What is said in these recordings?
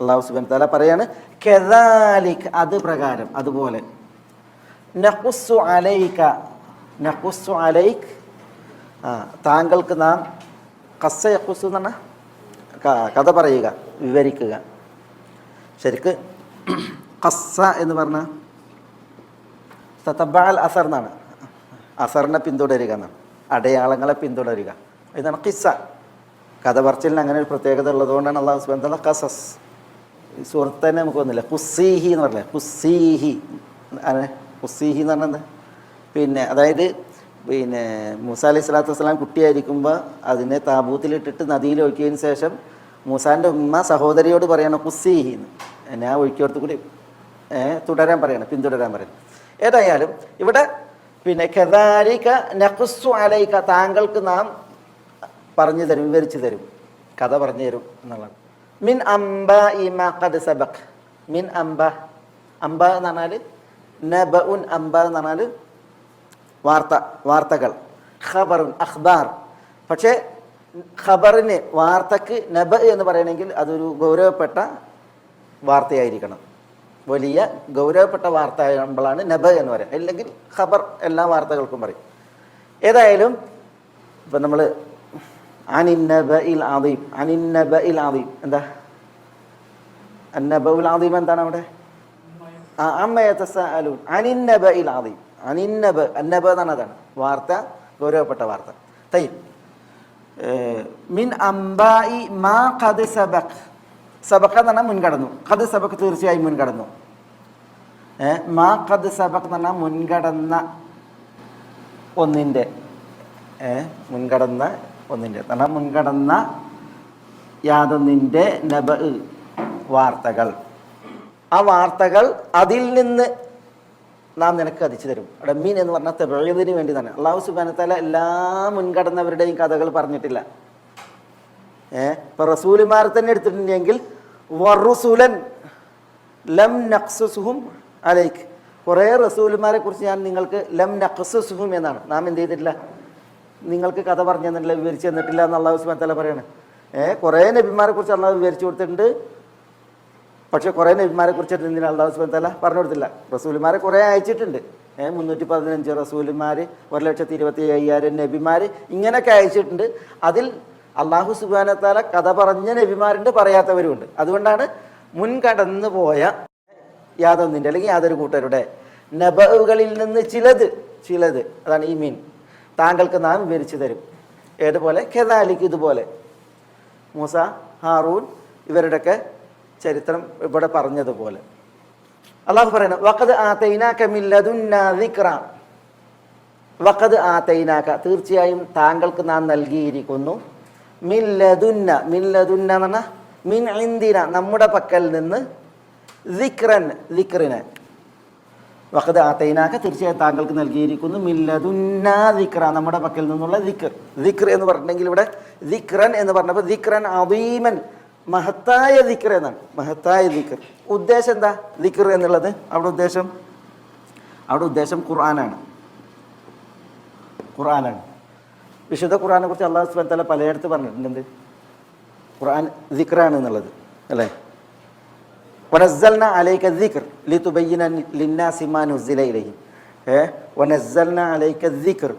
അള്ളാഹു സുബാൻ താല പറയാണ് കെദാലിക് അത് പ്രകാരം അതുപോലെ. താങ്കൾക്ക് നാം കസ്സ യഖുസ്സു എന്ന് കഥ പറയുക വിവരിക്കുക. ശരിക്ക് കസ്സ എന്ന് പറഞ്ഞ തത്തബാൽ അസർ എന്നാണ്. അസറിനെ പിന്തുടരുക എന്നാണ്. അടയാളങ്ങളെ പിന്തുടരുക. ഇതാണ് കിസ്സ. കഥ പറച്ചിലിന് അങ്ങനെ ഒരു പ്രത്യേകത ഉള്ളതുകൊണ്ടാണ് അള്ളാഹു സുബാൻ തല കസസ്. ഈ സുഹൃത്ത് തന്നെ നമുക്ക് വന്നില്ല. കുസീഹി എന്ന് പറഞ്ഞില്ലേ? കുസീഹി അങ്ങനെ കുസീഹി എന്ന് പറഞ്ഞത് പിന്നെ അതായത് പിന്നെ മൂസ അലൈഹി സ്വലാത്തു വസ്സലാം കുട്ടിയായിരിക്കുമ്പോൾ അതിനെ താബൂത്തിലിട്ടിട്ട് നദിയിൽ ഒഴുക്കിയതിന് ശേഷം മൂസാന്റെ ഉമ്മ സഹോദരിയോട് പറയണം കുസീഹി എന്ന്. ഞാൻ ഒഴുക്കിയോടത്ത് കൂടി തുടരാൻ പറയണം പിന്തുടരാൻ പറയണം. ഏതായാലും ഇവിടെ പിന്നെ കെദാലിക നഖുസ്സു അലൈക താങ്കൾക്ക് നാം പറഞ്ഞു തരും വിവരിച്ചു തരും. കഥ പറഞ്ഞു തരും എന്നുള്ളതാണ്. മിൻ അംബ ഇമ ഖദ് സബക് മിൻ അംബ അംബ എന്ന് പറഞ്ഞാൽ നബ ഉൻ അംബ എന്ന് പറഞ്ഞാൽ വാർത്ത വാർത്തകൾ. ഖബറുൻ അഖ്ബാർ. പക്ഷേ ഖബറിന് വാർത്തക്ക് നബ എന്ന് പറയണമെങ്കിൽ അതൊരു ഗൗരവപ്പെട്ട വാർത്തയായിരിക്കണം. വലിയ ഗൗരവപ്പെട്ട വാർത്ത ആകുമ്പോഴാണ് നബ എന്ന് പറയാം. അല്ലെങ്കിൽ ഖബർ എല്ലാ വാർത്തകൾക്കും പറയും. ഏതായാലും ഇപ്പം നമ്മൾ എന്താ? എന്താണ് അവിടെ? ആ അതാണ്. വാർത്ത ഗൗരവപ്പെട്ട വാർത്ത. തൈ മിൻ അംബായി മാ ഖദ് സബക് സബക്ക എന്ന് പറഞ്ഞാൽ മുൻകടന്നു. ഖദ് സബക് തീർച്ചയായും മുൻകടന്നു. മാ ഖദ് സബക് എന്ന് പറഞ്ഞാൽ മുൻകടന്ന ഒന്നിന്റെ മുൻകടന്ന ഒന്നിന്റെ കാരണം മുൻകടന്ന യാതൊന്നിന്റെ നബ വാർത്തകൾ. ആ വാർത്തകൾ അതിൽ നിന്ന് നാം നിനക്ക് അതിച്ചു തരും. അവിടെ എന്ന് പറഞ്ഞാൽ തെബഴതിന് വേണ്ടി തന്നെ അള്ളാഹു സുബാനത്തല എല്ലാ മുൻകടന്നവരുടെയും കഥകൾ പറഞ്ഞിട്ടില്ല. ഏ? ഇപ്പൊ റസൂലിമാർ തന്നെ എടുത്തിട്ടുണ്ടെങ്കിൽ വറുസുലൻ ലം നക്സുസുഹും അലൈക്ക്. കുറേ റസൂലുമാരെ കുറിച്ച് ഞാൻ നിങ്ങൾക്ക് ലം നക്സുസുഹും എന്നാണ്. നാം എന്ത് ചെയ്തിട്ടില്ല? നിങ്ങൾക്ക് കഥ പറഞ്ഞു തന്നിട്ടില്ല വിവരിച്ചു തന്നിട്ടില്ല എന്ന് അള്ളാഹു സുബാൻ പറയാണ്. ഏ കുറേ നബിമാരെ കുറിച്ച് അള്ളാഹു വിവരിച്ചു കൊടുത്തിട്ടുണ്ട്. പക്ഷെ കുറേ നബിമാരെ കുറിച്ചിട്ട് എന്തിനാ അള്ളാഹു സുബാൻ തല പറഞ്ഞു കൊടുത്തില്ല. റസൂലിമാരെ കുറേ അയച്ചിട്ടുണ്ട്. ഏഹ് മുന്നൂറ്റി പതിനഞ്ച് റസൂലിമാർ ഒരു ലക്ഷത്തി ഇരുപത്തി അയ്യായിരം നബിമാർ ഇങ്ങനെയൊക്കെ അയച്ചിട്ടുണ്ട്. അതിൽ അള്ളാഹു സുബാനത്താല കഥ പറഞ്ഞ നബിമാരുണ്ട് പറയാത്തവരുമുണ്ട്. അതുകൊണ്ടാണ് മുൻകടന്നു പോയ യാതൊന്നിന്റെ അല്ലെങ്കിൽ യാതൊരു കൂട്ടരുടെ നബകളിൽ നിന്ന് ചിലത് ചിലത്. അതാണ് ഈ മീൻ. താങ്കൾക്ക് നാം വിവരിച്ചു തരും. ഏതുപോലെ? കെതാലിക്ക് ഇതുപോലെ. മൂസ ഹാറൂൻ ഇവരുടെയൊക്കെ ചരിത്രം ഇവിടെ പറഞ്ഞതുപോലെ. അള്ളാഹു പറയണം വക്കത് ദിക്റ. വഖദ് ആതൈനാക. തീർച്ചയായും താങ്കൾക്ക് നാം നൽകിയിരിക്കുന്നു. മില്ലതുന്ന മില്ലതുന്ന എന്ന് പറഞ്ഞാൽ മിൻ ഇന്ദിന നമ്മുടെ പക്കൽ നിന്ന് ദിക്റൻ ദിക്റിനെ. വഖദ് ആത്തൈനാക്ക തീർച്ചയായും താങ്കൾക്ക് നൽകിയിരിക്കുന്നു. മില്ലതുന്ന ദിക്ര നമ്മുടെ പക്കൽ നിന്നുള്ള ദിക്ർ. ദിക്ർ എന്ന് പറഞ്ഞിട്ടുണ്ടെങ്കിൽ ഇവിടെ ദിക്രൻ എന്ന് പറഞ്ഞപ്പോൾ ദിക്രൻ അവീമൻ മഹത്തായ ദിക്ർ എന്നാണ്. മഹത്തായ ദിക്ർ. ഉദ്ദേശം എന്താ? ദിക്ർ എന്നുള്ളത്? അവിടെ ഉദ്ദേശം? അവിടെ ഉദ്ദേശം ഖുർആനാണ്. ഖുർആനാണ്. വിശുദ്ധ ഖുർആനെ കുറിച്ച് അള്ളാഹു സ്വലത്തല പലയിടത്ത് പറഞ്ഞിട്ടുണ്ട്. ഖുർആൻ ദിക്റാണ് എന്നുള്ളത്. അല്ലേ? വനസ്സൽന അലൈക ദിക്ർ ലിതുബയ്യിന ലിന്നാസി മാ നുസ്സില ഇലൈഹിം. ഏ? വനസ്സൽന അലൈക ദിക്ർ.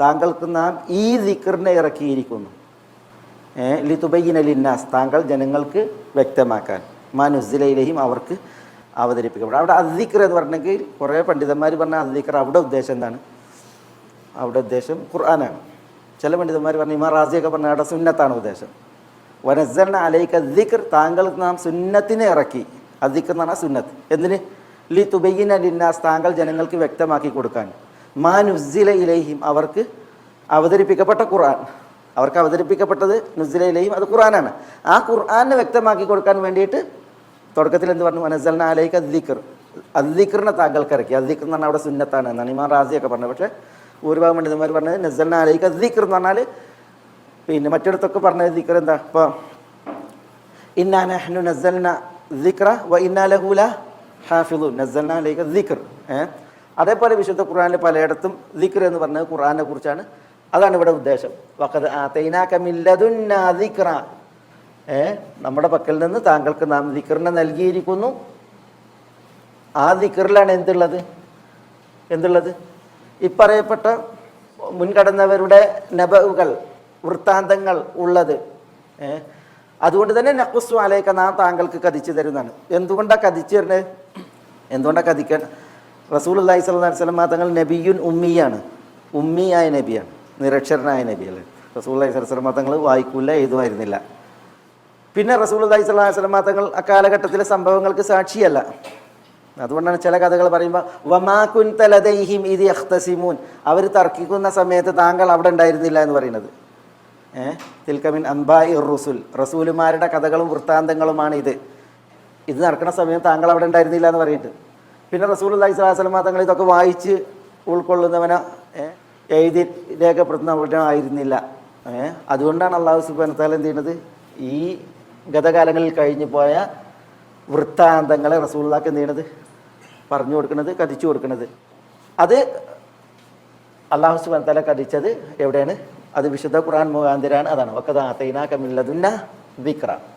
താങ്കൾക്ക് നാം ഈ ദിക്കറിനെ ഇറക്കിയിരിക്കുന്നു. ഏ? ലിന്നാസ്. താങ്കൾ ജനങ്ങൾക്ക് വ്യക്തമാക്കാൻ. മാ നുസ്സില ഇലൈഹിം അവർക്ക് അവതരിപ്പിക്കപ്പെടും. അവിടെ അദ്ദിക്കർ എന്ന് പറഞ്ഞെങ്കിൽ കുറേ പണ്ഡിതന്മാർ പറഞ്ഞ അദ്ദിക്കർ അവിടെ ഉദ്ദേശം എന്താണ്? അവിടെ ഉദ്ദേശം ഖുർആനാണ്. ചില പണ്ഡിതന്മാർ പറഞ്ഞു ഇമാ റാസിയൊക്കെ പറഞ്ഞ അവിടെ സുന്നത്താണ് ഉദ്ദേശം. വനസ്സലിന് അലൈക്ക ദിക്ർ. താങ്കൾക്ക് നാം സുന്നത്തിനെ ഇറക്കി. പറഞ്ഞാൽ സുന്നത്ത്. എന്തിന്? ലി തുബയ്യന ലിന്നാസ് താങ്കൾ ജനങ്ങൾക്ക് വ്യക്തമാക്കി കൊടുക്കാൻ. മാൻ ഉസ്ജില ഇലൈഹിം അവർക്ക് അവതരിപ്പിക്കപ്പെട്ട ഖുർആൻ. അവർക്ക് അവതരിപ്പിക്കപ്പെട്ടത് നുസ്സില ഇലൈഹിം അത് ഖുർആനാണ്. ആ ഖുർആനെ വ്യക്തമാക്കി കൊടുക്കാൻ വേണ്ടിയിട്ട് തുടക്കത്തിൽ എന്ത് പറഞ്ഞു? വനസ്സലിന് ആലേക്ക് അദ്ദിക്കർ അദ്ദിക്കറിനെ താങ്കൾക്ക് ഇറക്കി അദ്ദിക്കർ എന്ന് പറഞ്ഞാൽ അവിടെ സുന്നത്താണ് എന്നാണ് ഇമാം റാസിയൊക്കെ പറഞ്ഞത്. പക്ഷേ ഭൂരിഭാഗം പണ്ഡിതന്മാർ പറഞ്ഞത് നസലിന് ആലേക്ക് അദ്ദിക്കർ എന്ന് പറഞ്ഞാൽ പിന്നെ മറ്റിടത്തൊക്കെ പറഞ്ഞ ദിക്കർ എന്താ? ഇപ്പോൾ ഇന്നാ നഹ്നു നസൽന ദിക്ര വ ഇന്നാലഹൂല ഹാഫിദു നസൽന ദിക്ർ. അതേപോലെ വിശുദ്ധ ഖുറാനിൽ പലയിടത്തും ദിക്ർ എന്ന് പറഞ്ഞത് ഖുറാനെ കുറിച്ചാണ്. അതാണ് ഇവിടെ ഉദ്ദേശം. വക്കത് ആ മിൻ ദിക്ര ഏ? നമ്മുടെ പക്കൽ നിന്ന് താങ്കൾക്ക് നാം ദിക്റിനെ നൽകിയിരിക്കുന്നു. ആ ദിക്റിലാണ് എന്തുള്ളത്? എന്തുള്ളത്? ഇപ്പറയപ്പെട്ട മുൻകടന്നവരുടെ നബവുകൾ വൃത്താന്തങ്ങൾ ഉള്ളത്. ഏ? അതുകൊണ്ട് തന്നെ നഖുസ്വ അലേക്ക നാം താങ്കൾക്ക് കതിച്ചു തരുന്നതാണ്. എന്തുകൊണ്ടാണ് കതിച്ചു തരുന്നത് എന്തുകൊണ്ടാണ് കതിക്കാൻ? റസൂൽ അള്ളഹി സ്വല്ലാ വസ്ലം തങ്ങൾ നബിയുൻ ഉമ്മിയാണ്. ഉമ്മിയായ നബിയാണ്. നിരക്ഷരനായ നബിയല്ലേ. റസൂൽ അള്ളഹി സ്വലം തങ്ങൾ വായിക്കൂല എഴുതുമായിരുന്നില്ല. പിന്നെ റസൂൽ അള്ളഹി സ്വലാ വസ്ലം തങ്ങൾ അക്കാലഘട്ടത്തിലെ സംഭവങ്ങൾക്ക് സാക്ഷിയല്ല. അതുകൊണ്ടാണ് ചില കഥകൾ പറയുമ്പോൾ വമാക്കുൻ തലദൈഹിം ഇത് അഖ്തസിമൂൻ അവർ തർക്കിക്കുന്ന സമയത്ത് താങ്കൾ അവിടെ ഉണ്ടായിരുന്നില്ല എന്ന് പറയുന്നത്. തിൽക്കമിൻ അംബായി റുസുൽ. റസൂലുമാരുടെ കഥകളും വൃത്താന്തങ്ങളുമാണ് ഇത്. ഇത് നടക്കുന്ന സമയം താങ്കൾ അവിടെ ഉണ്ടായിരുന്നില്ല എന്ന് പറയുന്നുണ്ട് പിന്നെ റസൂൽ അള്ളഹി സ്വലാസ്ലമ തങ്ങൾ ഇതൊക്കെ വായിച്ച് ഉൾക്കൊള്ളുന്നവന എഴുതി രേഖപ്പെടുത്തുന്നവനായിരുന്നില്ല അതുകൊണ്ടാണ് അള്ളാഹു സുബാനത്താൽ എന്ത് ചെയ്യുന്നത്? ഈ ഗതകാലങ്ങളിൽ കഴിഞ്ഞു പോയ വൃത്താന്തങ്ങളെ റസൂള്ളാക്ക് എന്ത് ചെയ്യണത്? പറഞ്ഞു കൊടുക്കുന്നത് കഥിച്ചു കൊടുക്കുന്നത് അത് അള്ളാഹു സുബാൻ തല കഥിച്ചത് എവിടെയാണ്? അത് വിശുദ്ധ ഖുർആൻ മുഖാന്തിരാണ്. അതാണ്. വക്കതാ തൈനാ കമില്ലതുന്ന വിക്ര